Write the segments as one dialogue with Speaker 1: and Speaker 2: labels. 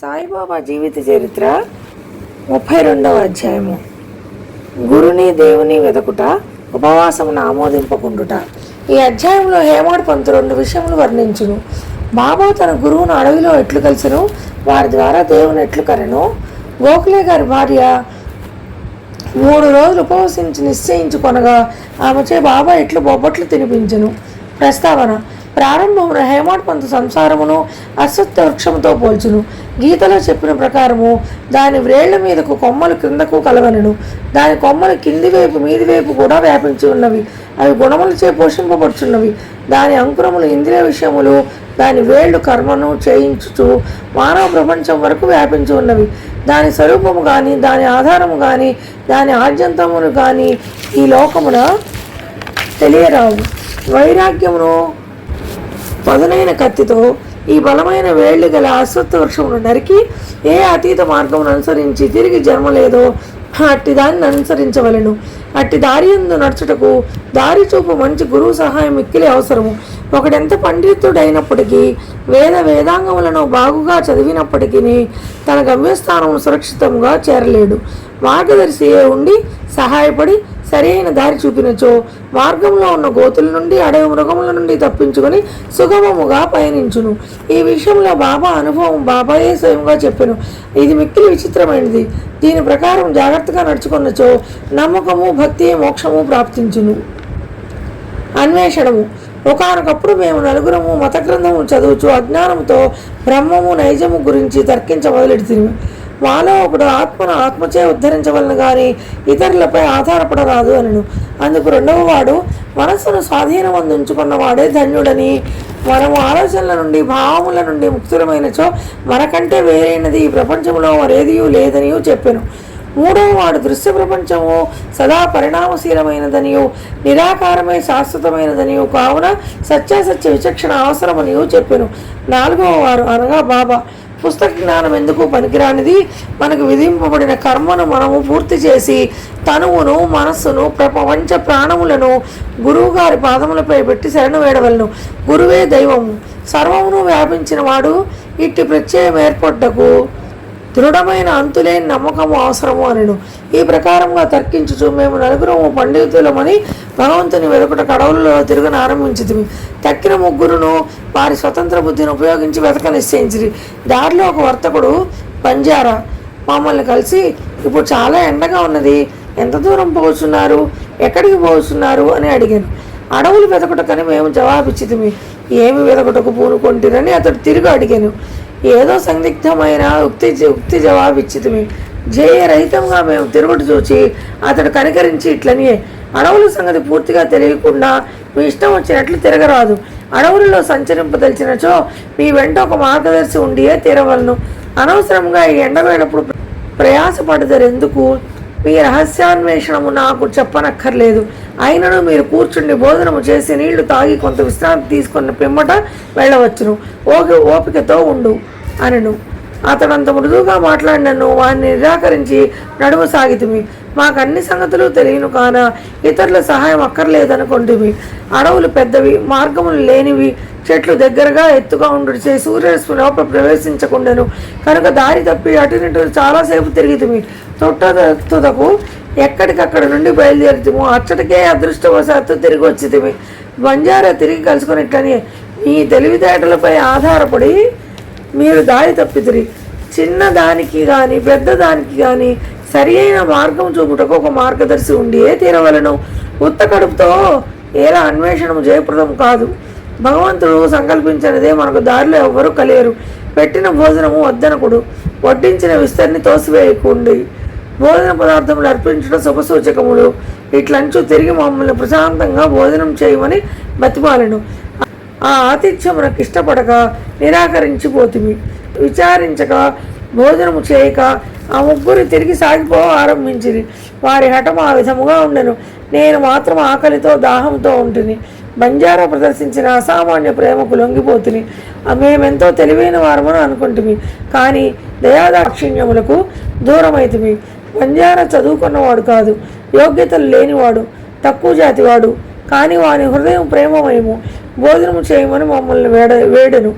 Speaker 1: సాయిబాబా జీవిత చరిత్ర ముప్పై రెండవ అధ్యాయము. గురుని దేవుని వెదకుట ఉపవాసమును ఆమోదింపకుండుట. ఈ అధ్యాయంలో హేమాడ్ పంతు రెండు విషయములు వర్ణించును. బాబా తన గురువును అడవిలో ఎట్లు కలిసెను? వారి ద్వారా దేవుని ఎట్లు కరెను? గోఖలే గారి భార్య మూడు రోజులు ఉపవసించి నిశ్చయించుకొనగా ఆమె చే బాబా ఇట్లు బొబ్బట్లు తినిపించను. ప్రస్తావన ప్రారంభమున హేమాడ్ పంతు సంసారమును అశ్వత్థ వృక్షముతో పోల్చును. గీతలో చెప్పిన ప్రకారము దాని వ్రేళ్ళ మీదకు కొమ్మలు క్రిందకు కలవనను. దాని కొమ్మలు కింది వైపు మీది వైపు కూడా వ్యాపించి ఉన్నవి. అవి గుణములచే పోషింపబడుచున్నవి. దాని అంకురములు ఇంద్రియ విషయములు దాని వేళ్ళు కర్మను చేయించుచు మానవ ప్రపంచం వరకు వ్యాపించి ఉన్నవి. దాని స్వరూపము కానీ దాని ఆధారము కానీ దాని ఆద్యంతమును కానీ ఈ లోకమున తెలియరావు. వైరాగ్యమును పదునైన కత్తితో ఈ బలమైన వేళ్ళు గల అశ్వత్థ వృక్షమును నరికి ఏ అతీత మార్గమును అనుసరించి తిరిగి జన్మ లేదో అట్టి దారిని అనుసరించవలను. అట్టి దారి ఎందు నడుచుటకు దారి చూపు మంచి గురువు సహాయం మిక్కిలి అవసరము. ఒకడెంత పండితుడైనప్పటికీ వేద వేదాంగములను బాగుగా చదివినప్పటికీ తన గమ్యస్థానము సురక్షితంగా చేరలేడు. మార్గదర్శి ఉండి సహాయపడి సరైన దారి చూపినచో మార్గంలో ఉన్న గోతుల నుండి అడవి మృగముల నుండి తప్పించుకొని సుగమముగా పయనించును. ఈ విషయంలో బాబా అనుభవం బాబాయే స్వయంగా చెప్పాను. ఇది మిక్కిలి విచిత్రమైనది. దీని ప్రకారం జాగ్రత్తగా నడుచుకున్నచో నమ్మకము భక్తి మోక్షము ప్రాప్తించును. అన్వేషణము. ఒకనొకప్పుడు మేము నలుగురము మత గ్రంథము చదువుచు అజ్ఞానముతో బ్రహ్మము నైజము గురించి తర్కించ మొదలెడుతుంది మాలో ఒకడు ఆత్మను ఆత్మచే ఉద్ధరించవలను కానీ ఇతరులపై ఆధారపడరాదు అనను. అందుకు రెండవ వాడు మనస్సును స్వాధీనం అందించుకున్న వాడే ధన్యుడని. మనము ఆలోచనల నుండి భావముల నుండి ముక్తులమైనచో మనకంటే వేరైనది ఈ ప్రపంచంలో మరేదియూ లేదని చెప్పాను. మూడవ వాడు దృశ్య ప్రపంచము సదా పరిణామశీలమైనదనియు నిరాకారమే శాశ్వతమైనదనియు కావున సత్యాసత్య విచక్షణ అవసరమనియు చెప్పాను. నాలుగవ వారు అనగా బాబా. పుస్తక జ్ఞానం ఎందుకు పనికిరానిది? మనకు విధింపబడిన కర్మను మనము పూర్తి చేసి తనువును మనస్సును ప్రపంచ ప్రాణములను గురువుగారి పాదములపై పెట్టి శరణు వేడవలను. గురువే దైవము. సర్వమును వ్యాపించిన వాడు ఇట్టి ప్రత్యయం ఏర్పడ్డకు దృఢమైన అంతులేని నమ్మకము అవసరము అనెను. ఈ ప్రకారంగా తర్కించుచు మేము నలుగురము పండితులమని భగవంతుని వెలుపట కడవలలో తిరుగున ఆరంభించింది తక్కిన ముగ్గురును వారి స్వతంత్ర బుద్ధిని ఉపయోగించి వెతక నిశ్చయించిరి. దారిలో ఒక వర్తకుడు పంజారా మమ్మల్ని కలిసి ఇప్పుడు చాలా ఎండగా ఉన్నది. ఎంత దూరం పోతున్నారు ఎక్కడికి పోతున్నారు అని అడిగాను. అడవులు వెతకుటకని మేము జవాబిచ్చితిమి. ఏమి వెతకుటకు పూనుకొంటిరని అతడు తిరిగి అడిగాను. ఏదో సందిగ్ధమైన ఉక్తి ఉక్తి జవాబిచ్చితిమి. జయరహితంగా మేము తిరుగుడు చూచి అతడు కనికరించి ఇట్లని అడవుల సంగతి పూర్తిగా తెలియకుండా మీ ఇష్టం వచ్చినట్లు తిరగరాదు. అడవులలో సంచరింపదలిచినచో మీ వెంట ఒక మార్గదర్శి ఉండియే తీరవలను. అనవసరంగా ఈ ఎండవేటప్పుడు ప్రయాసపడదరెందుకు? మీ రహస్యాన్వేషణము నాకు చెప్పనక్కర్లేదు. అయినను మీరు కూర్చుండి భోజనము చేసి నీళ్ళు తాగి కొంత విశ్రాంతి తీసుకున్న పిమ్మట వెళ్ళవచ్చును. ఓకే ఓపికతో ఉండు. అనను. అతడు అంత మృదువుగా మాట్లాడినను వారిని నిరాకరించి నడుము సాగితిమి. మాకు అన్ని సంగతులు తెలియను కాన ఇతరుల సహాయం అక్కర్లేదనుకుంటుమి. అడవులు పెద్దవి మార్గములు లేనివి చెట్లు దగ్గరగా ఎత్తుగా ఉండుచే సూర్యరశ్మి లోపల ప్రవేశించకుండాను. కనుక దారి తప్పి అటు ఇటు చాలాసేపు తిరిగితిమి. తొట్టతుదకు ఎక్కడికక్కడ నుండి బయలుదేరుతాము అచ్చటికే అదృష్టవశాత్తు తిరిగి వచ్చితిమి బంజారా తిరిగి కలుసుకున్నట్లని మీ తెలివితేటలపై ఆధారపడి మీరు దారి తప్పితిరి చిన్న దానికి కానీ పెద్ద దానికి కానీ సరి అయిన మార్గం చూపుటకు ఒక మార్గదర్శి ఉండియే తీరవలను? ఉత్త కడుపుతో ఎలా అన్వేషణము జయప్రదం కాదు. భగవంతుడు సంకల్పించినదే మనకు దారిలో ఎవ్వరూ కలియరు పెట్టిన భోజనము వద్దనకుడు. వడ్డించిన విస్తరిని తోసివేయకుండి. భోజన పదార్థములు అర్పించడం శుభసూచకములు. ఇట్లంచు తిరిగి మమ్మల్ని ప్రశాంతంగా భోజనం చేయమని బతిమాలను. ఆ ఆతిథ్యమునకు ఇష్టపడక నిరాకరించిపోతిమి. విచారించక భోజనము చేయక ఆ ముగ్గురు తిరిగి సాగిపో ఆరంభించిరి. వారి హఠం ఆ విధముగా ఉండెను. నేను మాత్రం ఆకలితో దాహంతో ఉంటుంది బంజారా ప్రదర్శించిన అసామాన్య ప్రేమకు లొంగిపోతుని. మేమెంతో తెలివైన వారమని అనుకుంటుమి. కానీ దయాదాక్షిణ్యములకు దూరమైతిమి. బంజారా చదువుకున్నవాడు కాదు. యోగ్యతలు లేనివాడు. తక్కువ జాతివాడు. కానీ వాని హృదయం ప్రేమమయము. భోజనము చేయమని మమ్మల్ని వేడ వేడెను.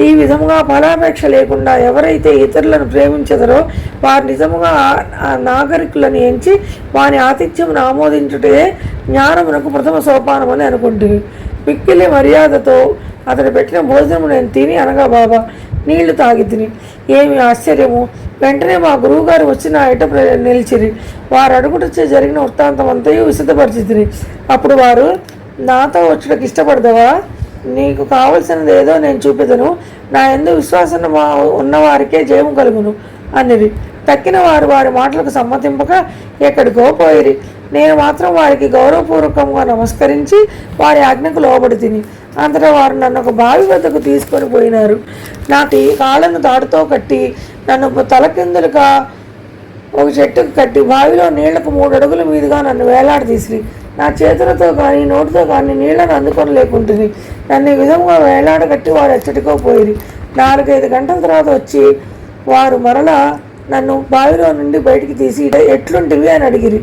Speaker 1: ఈ విధముగా ఫలాపేక్ష లేకుండా ఎవరైతే ఇతరులను ప్రేమించదరో వారు నిజముగా నాగరికులను ఎంచి వారి ఆతిథ్యమును ఆమోదించుటే జ్ఞానమునకు ప్రథమ సోపానమని అనుకుంటుంది మిక్కిలి మర్యాదతో అతడు పెట్టిన భోజనము నేను తిని అనగా బాబా నీళ్ళు తాగి తిని. ఏమి ఆశ్చర్యము? వెంటనే మా గురువుగారు వచ్చిన నా ఎట ప్ర- నిలిచిరి. వారు అడుగుటచ్చే జరిగిన వృత్తాంతం అంతయు విశదపరిచితిరి అప్పుడు వారు నాతో వచ్చుటకు ఇష్టపడదావా నీకు కావలసినది ఏదో నేను చూపెదను. నా ఎందు విశ్వాసం ఉన్నవారికే జయము కలుగును అన్నది. తక్కిన వారు వారి మాటలకు సమ్మతింపక ఎక్కడికో పోయిరి. నేను మాత్రం వారికి గౌరవపూర్వకంగా నమస్కరించి వారి ఆజ్ఞకు లోబడి తిని. అంతటా వారు నన్ను ఒక బావి వద్దకు తీసుకొని పోయినారు. నాకు ఈ కాళ్ళను తాడుతో కట్టి నన్ను తలకిందులుగా ఒక చెట్టుకు కట్టి బావిలో నీళ్ళకు మూడు అడుగుల మీదుగా నన్ను వేలాడదీసిరి. నా చేతులతో కానీ నోటితో కానీ నీళ్ళను అందుకొనలేకుంటుంది. నన్ను ఈ విధంగా వేలాడగట్టి వారు ఎచ్చటికో పోయిరి. నాలుగైదు గంటల తర్వాత వచ్చి వారు మరలా నన్ను బావిలో నుండి బయటికి తీసి ఎట్లుంటివి అని అడిగిరి.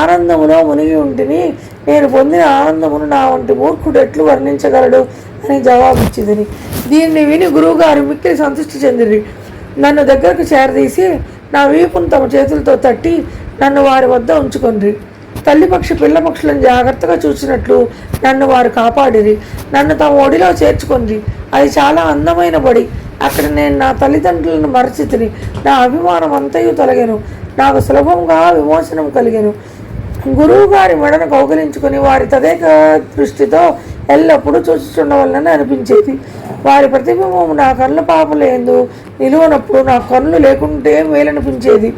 Speaker 1: ఆనందములో మునిగి ఉంటిని నేను పొందిన ఆనందమును నా వంటి మూర్ఖుడు ఎట్లు వర్ణించగలడు అని జవాబిచ్చింది దీన్ని విని గురువుగారు మిక్కిలి సంతృష్టి చెందిరి. నన్ను దగ్గరకు చేరదీసి నా వీపును తమ చేతులతో తట్టి నన్ను వారి వద్ద ఉంచుకొండ్రి తల్లిపక్షి పిల్లపక్షులను జాగ్రత్తగా చూసినట్లు నన్ను వారు కాపాడిరి. నన్ను తమ ఒడిలో చేర్చుకుంది. అది చాలా అందమైన బడి. అక్కడ నేను నా తల్లిదండ్రులను మరచితిని నా అభిమానం అంతయు తొలగాను. నాకు సులభంగా విమోచనం కలిగాను. గురువు గారి మెడను కౌగిలించుకుని వారి తదేక దృష్టితో ఎల్లప్పుడూ చూచుచుండవలనని అనిపించేది. వారి ప్రతిబింబం నా కళ్ళ పాపలేందు నిలువనప్పుడు నా కన్ను లేకుంటే మేలనిపించేది.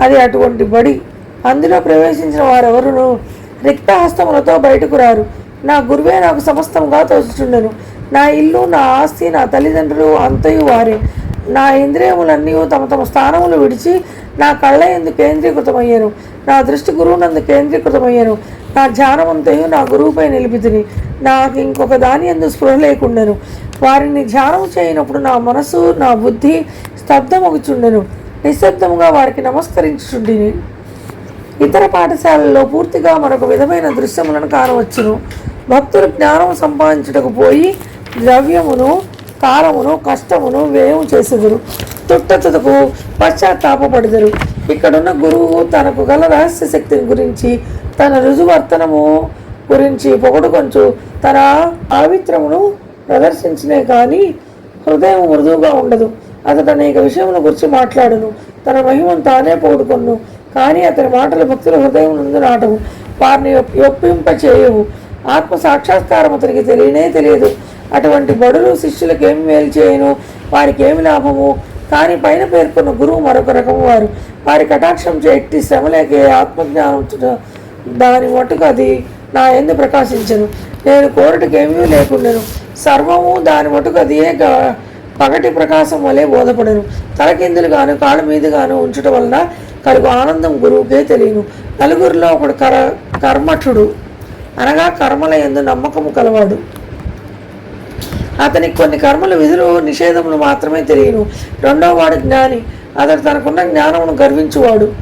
Speaker 1: అది అటువంటి బడి. అందులో ప్రవేశించిన వారెవరును? రిక్తహస్తములతో బయటకు రారు. నా గురువే నాకు సమస్తంగా తోచుచుండెను. నా ఇల్లు నా ఆస్తి నా తల్లిదండ్రులు అంతయు వారే. నా ఇంద్రియములన్నీ తమ తమ స్థానములు విడిచి నా కళ్ళ ఎందు కేంద్రీకృతమయ్యాను. నా దృష్టి గురువునందు కేంద్రీకృతమయ్యాను. నా ధ్యానమంతయు నా గురువుపై నిలిపితిని. నాకు ఇంకొక దాని ఎందు స్పృహ లేకుండెను. వారిని ధ్యానం చేయనప్పుడు నా మనసు నా బుద్ధి స్తబ్దమగుచుండెను నిశ్శబ్దముగా వారికి నమస్కరించుచుండిని. ఇతర పాఠశాలల్లో పూర్తిగా మరొక విధమైన దృశ్యములను కానవచ్చును. భక్తులు జ్ఞానం సంపాదించుటకు పోయి ద్రవ్యమును కాలమును కష్టమును వ్యయం చేసెదరు. తుట్టతుదకు పశ్చాత్తాపపడదరు. ఇక్కడున్న గురువు తనకు గల రహస్య శక్తిని గురించి తన రుజువర్తనము గురించి పొగడుకొంచు తన ఆవిత్రమును ప్రదర్శించినే కానీ హృదయం మృదువుగా ఉండదు. అతడు అనేక విషయముల గురించి మాట్లాడును. తన మహిమను తానే పొగుడుకొను కానీ అతని మాటలు భక్తుల హృదయం నుండి నాటవు. వారిని ఒప్పింప చేయవు ఆత్మ సాక్షాత్కారం అతనికి తెలియనే తెలియదు. అటువంటి బడులు శిష్యులకు ఏమి మేలు చేయను? వారికి ఏమి లాభము? కానీ పైన పేర్కొన్న గురువు మరొక రకము వారు. వారి కటాక్షం ఎట్టి శ్రమ లేక ఆత్మజ్ఞానం దాని మటుకు అది నా ఎందు ప్రకాశించను. నేను కోరటకేమీ ఏమీ లేకుండాను. సర్వము దాని మటుకు అది ఏ పగటి ప్రకాశం వలె బోధపడను. తలకిందులుగాను కాళ్ళ మీదుగాను ఉంచటం వలన కలుగు ఆనందం గురువుకే తెలియను నలుగురిలో ఒకడు కర కర్మఠుడు. అనగా కర్మల ఎందు నమ్మకము కలవాడు. అతనికి కొన్ని కర్మలు విధులు నిషేధములు మాత్రమే తెలియను. రెండో వాడు జ్ఞాని. అతడు తనకున్న జ్ఞానమును గర్వించువాడు.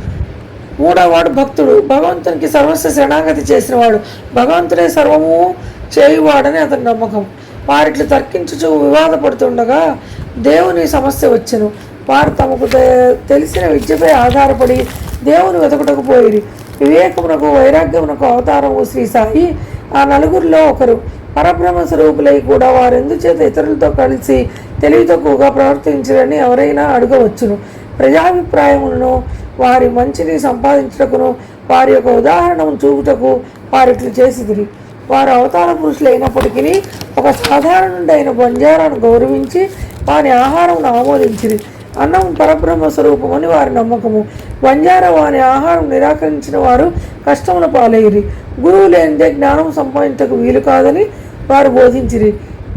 Speaker 1: మూడోవాడు భక్తుడు. భగవంతునికి సర్వస్వ శరణాగతి చేసినవాడు. భగవంతుడే సర్వము చేయువాడని అతని నమ్మకం. వారిట్లు తర్కించుచు వివాదపడుతుండగా దేవుని సమస్య వచ్చెను. వారు తమకు తె- తెలిసిన విద్యపై ఆధారపడి దేవుని వెతకుటకు పోయిరి. వివేకమునకు వైరాగ్యమునకు అవతారము శ్రీ సాయి. ఆ నలుగురిలో ఒకరు పరబ్రహ్మ స్వరూపులై కూడా వారెందుచేత ఇతరులతో కలిసి తెలివి తక్కువగా ప్రవర్తించరని ఎవరైనా అడగవచ్చును. ప్రజాభిప్రాయములను వారి మంచిని సంపాదించుటకును వారి యొక్క ఉదాహరణను చూపుటకు వారిట్లు చేసిదిరి. వారు అవతార పురుషులైనప్పటికీ ఒక సాధారణుడైన బంజారాను గౌరవించి వారి ఆహారం ఆమోదించింది అన్నం పరబ్రహ్మ స్వరూపమని వారి నమ్మకము. వంజారవ అనే ఆహారం నిరాకరించిన వారు కష్టముల పాలయ్యి గురువు లేనిదే జ్ఞానం సంపాదించకు వీలు కాదని వారు బోధించిరి.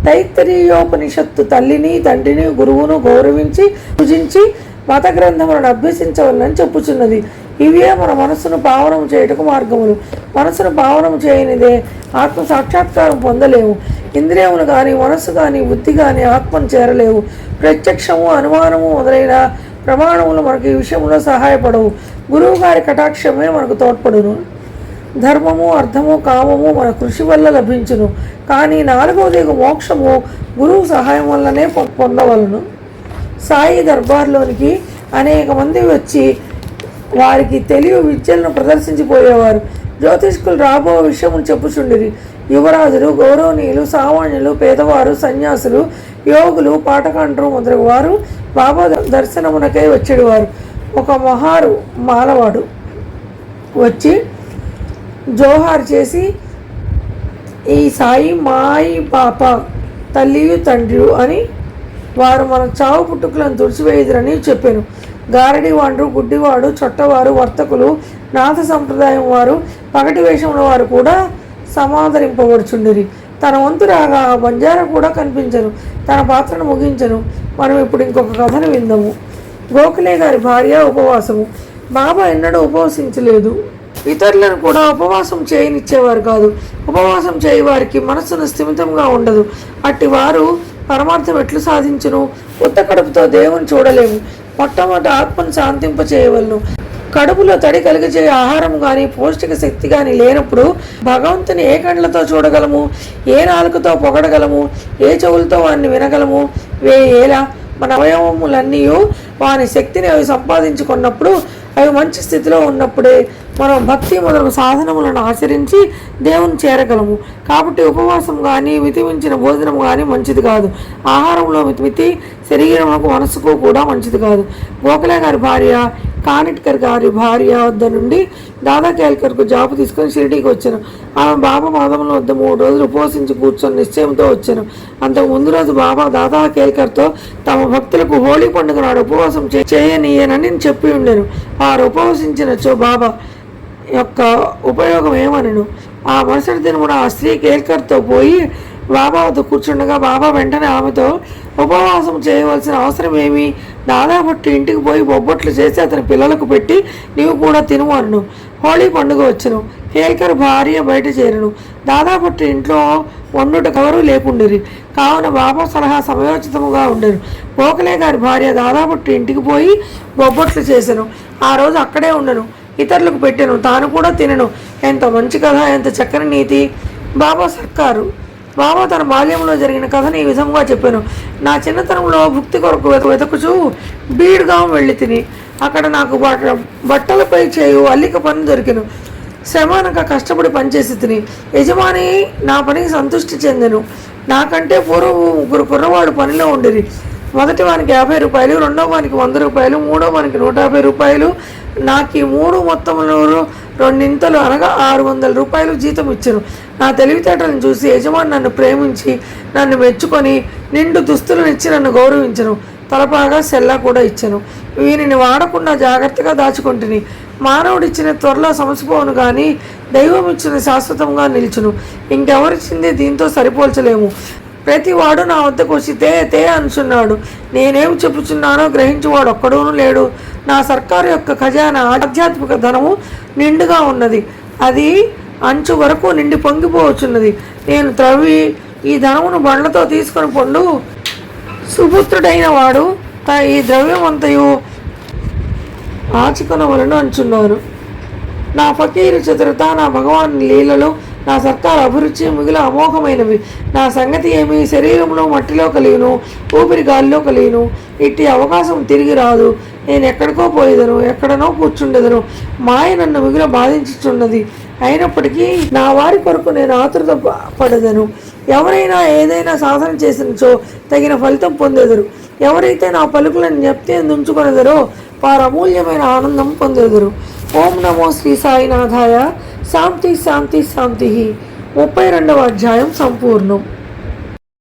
Speaker 1: తైత్తరీయోపనిషత్తు తల్లిని తండ్రిని గురువును గౌరవించి పూజించి మత గ్రంథములను అభ్యసించవలనని చెప్పుచున్నది. ఇవే మన మనసును పావనం చేయుటకు మార్గములు. మనసును పావనం చేయనిదే ఆత్మ సాక్షాత్కారం పొందలేము ఇంద్రియములు కానీ మనస్సు కానీ బుద్ధి కానీ ఆత్మను చేరలేవు. ప్రత్యక్షము అనుమానము మొదలైన ప్రమాణములు మనకు ఈ విషయంలో సహాయపడవు. గురువు గారి కటాక్షమే మనకు తోడ్పడును. ధర్మము అర్థము కామము మన కృషి వల్ల లభించును. కానీ నాలుగవది మోక్షము గురువు సహాయం వల్లనే పొ- పొందవలను. సాయి దర్బార్లోనికి అనేక మంది వచ్చి వారికి తెలివి విద్యలను ప్రదర్శించిపోయేవారు. జ్యోతిష్కులు రాబో విషయమును చెప్పుచుండిరి. యువరాజులు గౌరవనీయులు సామాన్యులు పేదవారు సన్యాసులు యోగులు పాటకాండ్రు మొదలగు వారు బాబా దర్శనమునకై వచ్చేవారు ఒక మహారు మాలవాడు వచ్చి జోహార్ చేసి ఈ సాయి మాయి పాప తల్లియు తండ్రి అని వారు మన చావు పుట్టుకలను తుడిచివేయదురని చెప్పాను. గారడి వాండ్రు గుడ్డివాడు చొట్టవారు వర్తకులు నాథ సంప్రదాయం వారు పగటి వేషముల వారు కూడా సమాదరింపబడుచుండిరి. తన వంతు రాగా ఆ బంజారా కూడా కనిపించను. తన పాత్రను ముగించను. మనం ఇప్పుడు ఇంకొక కథను విందాము. గోఖలే గారి భార్య ఉపవాసము. బాబా ఎన్నడూ ఉపవసించలేదు. ఇతరులను కూడా ఉపవాసం చేయనిచ్చేవారు కాదు. ఉపవాసం చేయి వారికి మనస్సును స్థిమితంగా ఉండదు. అట్టి వారు పరమార్థం ఎట్లు సాధించును? ఉత్త కడుపుతో దేవుని చూడలేము. మొట్టమొదటి ఆత్మను శాంతింప చేయవలను కడుపులో తడి కలిగజే ఆహారం కానీ పౌష్టిక శక్తి కానీ లేనప్పుడు భగవంతుని ఏ కండ్లతో చూడగలము? ఏ నాలుకతో పొగడగలము? ఏ చెవులతో వాడిని వినగలము? వే ఏలా మన అవయవములన్నీ వాని శక్తిని అవి సంపాదించుకున్నప్పుడు అవి మంచి స్థితిలో ఉన్నప్పుడే మనం భక్తి మొదలగు సాధనములను ఆచరించి దేవుని చేరగలము. కాబట్టి ఉపవాసం కానీ మితిమించిన భోజనం కానీ మంచిది కాదు. ఆహారంలో మితి శరీరములకు మనసుకు కూడా మంచిది కాదు. గోఖలే గారి భార్య కానిట్కర్ గారి భార్య వద్ద నుండి దాదా కేల్కర్కు జాబు తీసుకొని షిరిడీకి వచ్చాను. ఆమె బాబా పాదముల వద్ద మూడు రోజులు ఉపవసించి కూర్చొని నిశ్చయంతో వచ్చాను. అంతకు ముందు రోజు బాబా దాదా కేల్కర్తో తమ భక్తులకు హోళీ పండుగ నాడు ఉపవాసం చే- చేయనీయనని చెప్పి ఉండేను. వారు ఉపవసించినచో బాబా యొక్క ఉపయోగం ఏమనను? ఆ మరుసటి దినమున ఆ స్త్రీ కేల్కర్తో పోయి బాబా వద్ద కూర్చుండగా బాబా వెంటనే ఆమెతో ఉపవాసం చేయవలసిన అవసరం ఏమి? దాదాపట్టు ఇంటికి పోయి బొబ్బట్లు చేసి అతని పిల్లలకు పెట్టి నీవు కూడా తినువను హోళీ పండుగ వచ్చును. కేల్కర్ భార్య బయట చేరును. దాదాపు ఇంట్లో వండుట కవరు లేకుండిరి. కావున బాబా సలహా సమయోచితముగా ఉండరు గోఖలే గారి భార్య దాదాపు ఇంటికి పోయి బొబ్బట్లు చేశాను ఆ రోజు అక్కడే ఉండను. ఇతరులకు పెట్టెను. తాను కూడా తినను. ఎంత మంచి కథ ఎంత చక్కని నీతి. బాబా సర్కారు. బాబా తన బాల్యంలో జరిగిన కథని ఈ విధంగా చెప్పాను. నా చిన్నతనంలో భుక్తి కొరకు వెత- వెతకుచూ బీడ్గాం వెళ్ళి తిని అక్కడ నాకు బట్ట బట్టలపై చేయు అల్లిక పని దొరికిను. శ్రమానక కష్టపడి పనిచేసి తిని యజమాని నా పనికి సంతృష్టి చెందెను. నాకంటే పూర్వం ముగ్గురు కుర్రవాడు పనిలో ఉండిరి. మొదటి వానికి యాభై రూపాయలు రెండో వానికి వంద రూపాయలు మూడో వానికి నూట యాభై రూపాయలు నాకు ఈ మూడు మొత్తంలో రెండింతలు అనగా ఆరు వందల రూపాయలు జీతం ఇచ్చారు. నా తెలివితేటలను చూసి యజమాని నన్ను ప్రేమించి నన్ను మెచ్చుకొని నిండు దుస్తులను ఇచ్చి నన్ను గౌరవించను. తలపాగా సెల్లా కూడా ఇచ్చాను. వీనిని వాడకుండా జాగ్రత్తగా దాచుకుంటుని మానవుడిచ్చిన త్వరలో సమసిపోను కానీ దైవం ఇచ్చిన శాశ్వతంగా నిలిచును. ఇంకెవరిచ్చింది దీంతో సరిపోల్చలేము. ప్రతి వాడు నా వద్దకు వచ్చి తే తే అనుచున్నాడు. నేనేం చెప్పుచున్నానో గ్రహించువాడు ఒక్కడూనూ లేడు. నా సర్కారు యొక్క ఖజానా ఆధ్యాత్మిక ధనము నిండుగా ఉన్నది. అది అంచు వరకు నిండి పొంగిపోవచ్చున్నది. నేను త్రవ్వి ఈ ధనమును బండ్లతో తీసుకొని పొండు. సుపుత్రుడైన వాడు త- ఈ ద్రవ్యమంతయు ఆచుకొనవలను అంచున్నాను. నా ఫకీరు చతురత నా భగవాన్ లీలలు నా సర్కారు అభిరుచి మిగిలిన అమోఘమైనవి. నా సంగతి ఏమి? శరీరంలో మట్టిలో కలిగిను ఊపిరి గాలిలో కలిగిను ఇట్టి అవకాశం తిరిగి రాదు. నేను ఎక్కడికో పోయేదను ఎక్కడనో కూర్చుండెదను. మాయ నన్ను మిగిలిన బాధించుచున్నది. అయినప్పటికీ నా వారి కొరకు నేను ఆతృత పడదను. ఎవరైనా ఏదైనా సాధన చేసినచో తగిన ఫలితం పొందేదరు. ఎవరైతే నా పలుకులను జ్ఞప్తి ఉంచుకునేదరో వారు అమూల్యమైన ఆనందం పొందేదరు. ఓం నమో శ్రీ సాయినాథాయ. శాంతి శాంతి శాంతి. ముప్పై రెండవ అధ్యాయం సంపూర్ణం.